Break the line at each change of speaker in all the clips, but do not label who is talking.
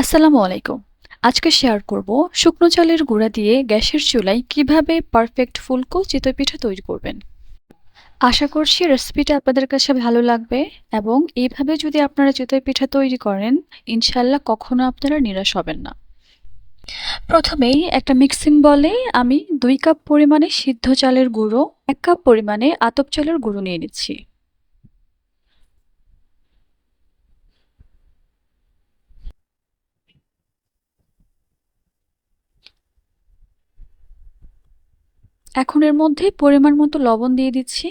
আসসালামু আলাইকুম। আজকে শেয়ার করব শুকনো চালের গুঁড়া দিয়ে গ্যাসের চুলায় কীভাবে পারফেক্ট ফুলকো চিতই পিঠা তৈরি করবেন। আশা করছি রেসিপিটা আপনাদের কাছে ভালো লাগবে এবং এইভাবে যদি আপনারা চিতই পিঠা তৈরি করেন ইনশাল্লাহ কখনো আপনারা নিরাশ হবেন না। প্রথমেই একটা মিক্সিং বলে আমি দুই কাপ পরিমাণে সিদ্ধ চালের গুঁড়ো, এক কাপ পরিমাণে আতপ চালের গুঁড়ো নিয়ে নিচ্ছি। এখন এর মধ্যে পরিমাণ মতো লবণ দিয়ে দিচ্ছি।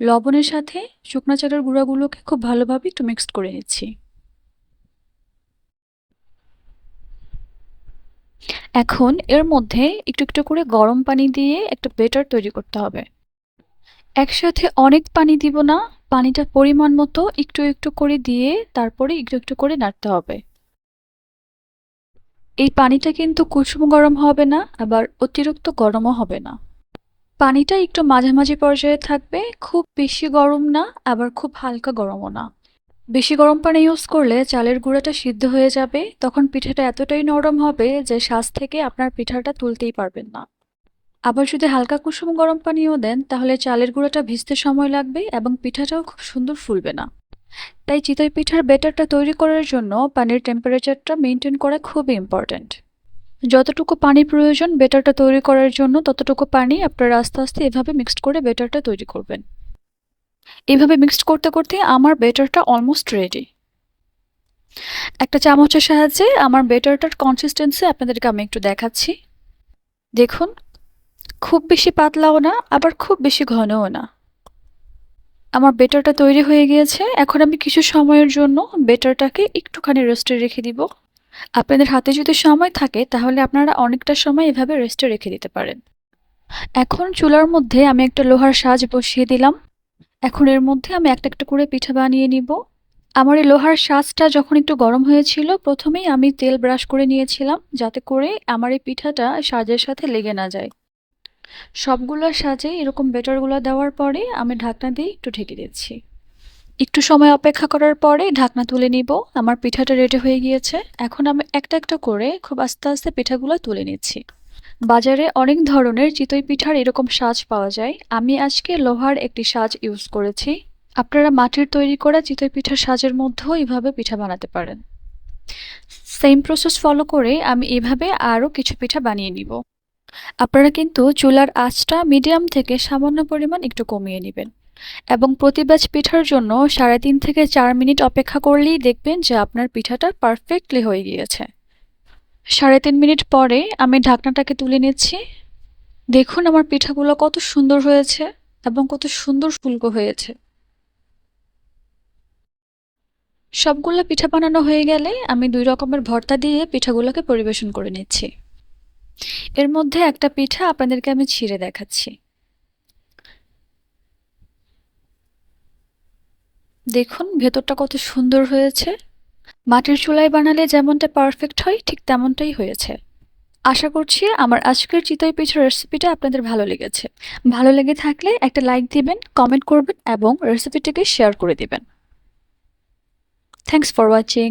লবণের সাথে শুকনো চালের গুঁড়াগুলোকে খুব ভালোভাবে একটু মিক্সড করে নিচ্ছি। এখন এর মধ্যে একটু একটু করে গরম পানি দিয়ে একটা বেটার তৈরি করতে হবে। একসাথে অনেক পানি দিব না পানিটা পরিমাণ মতো একটু একটু করে দিয়ে তারপরে একটু একটু করে নাড়তে হবে। এই পানিটা কিন্তু কুসুম গরম হবে না, আবার অতিরিক্ত গরমও হবে না। পানিটা একটু মাঝামাঝি পর্যায়ে থাকবে, খুব বেশি গরম না, আবার খুব হালকা গরমও না। বেশি গরম পানি ইউজ করলে চালের গুঁড়াটা সিদ্ধ হয়ে যাবে, তখন পিঠাটা এতটাই নরম হবে যে শ্বাস থেকে আপনার পিঠাটা তুলতেই পারবেন না। আবার যদি হালকা কুসুম গরম পানিও দেন, তাহলে চালের গুঁড়াটা ভিজতে সময় লাগবে এবং পিঠাটাও খুব সুন্দর ফুলবে না। তাই চিতই পিঠার ব্যাটারটা তৈরি করার জন্য পানির টেম্পারেচারটা মেনটেন করা খুবই ইম্পর্ট্যান্ট যতটুকু পানি প্রয়োজন বেটারটা তৈরি করার জন্য, ততটুকু পানি আপনারা আস্তে আস্তে এভাবে মিক্সড করে বেটারটা তৈরি করবেন। এভাবে মিক্সড করতে করতে আমার বেটারটা অলমোস্ট রেডি একটা চামচের সাহায্যে আমার বেটারটার কনসিস্টেন্সি আপনাদেরকে আমি একটু দেখাচ্ছি। দেখুন, খুব বেশি পাতলাও না, আবার খুব বেশি ঘনও না। আমার বেটারটা তৈরি হয়ে গিয়েছে। এখন আমি কিছু সময়ের জন্য বেটারটাকে একটুখানি রেস্টে রেখে দিব। আপনাদের হাতে যদি সময় থাকে, তাহলে আপনারা অনেকটা সময় এভাবে রেস্টে রেখে দিতে পারেন। এখন চুলার মধ্যে আমি একটা লোহার সাজ বসিয়ে দিলাম। এখন এর মধ্যে আমি একটা একটা করে পিঠা বানিয়ে নিব। আমার এই লোহার সাজটা যখন একটু গরম হয়েছিল, প্রথমেই আমি তেল ব্রাশ করে নিয়েছিলাম যাতে করে আমার এই পিঠাটা সাজের সাথে লেগে না যায়। সবগুলো সাজে এরকম বেটারগুলো দেওয়ার পরে আমি ঢাকনা দিয়ে একটু ঢেকে দিচ্ছি। একটু সময় অপেক্ষা করার পরে ঢাকনা তুলে নিব। আমার পিঠাটা রেডি হয়ে গিয়েছে। এখন আমি একটা একটা করে খুব আস্তে আস্তে পিঠাগুলো তুলে নিচ্ছি। বাজারে অনেক ধরনের চিতই পিঠার এরকম সাজ পাওয়া যায়। আমি আজকে লোহার একটি সাজ ইউজ করেছি। আপনারা মাটির তৈরি করা চিতই পিঠার সাজের মধ্যেও এইভাবে পিঠা বানাতে পারেন। সেম প্রসেস ফলো করে আমি এভাবে আরও কিছু পিঠা বানিয়ে নিব। আপনারা কিন্তু চুলার আঁচটা মিডিয়াম থেকে সামান্য পরিমাণ একটু কমিয়ে নেবেন এবং প্রতি ব্যাচ পিঠার জন্য সাড়ে তিন থেকে চার মিনিট অপেক্ষা করলেই দেখবেন যে আপনার পিঠাটা পারফেক্টলি হয়ে গিয়েছে। সাড়ে তিন মিনিট পরে আমি ঢাকনাটাকে তুলে নিচ্ছি। দেখুন আমার পিঠাগুলো কত সুন্দর হয়েছে এবং কত সুন্দর ফুলকো হয়েছে। সবগুলো পিঠা বানানো হয়ে গেলে আমি দুই রকমের ভর্তা দিয়ে পিঠাগুলোকে পরিবেশন করে নিচ্ছি। এর মধ্যে একটা পিঠা আপনাদেরকে আমি ছিঁড়ে দেখাচ্ছি। দেখুন, ভেতরটা কত সুন্দর হয়েছে। মাটির চুলায় বানালে যেমনটা পারফেক্ট হয়, ঠিক তেমনটাই হয়েছে। আশা করছি আমার আজকের চিতই পিঠার রেসিপিটা আপনাদের ভালো লেগেছে। ভালো লেগে থাকলে একটা লাইক দিবেন কমেন্ট করবেন এবং রেসিপিটিকে শেয়ার করে দিবেন। Thanks for watching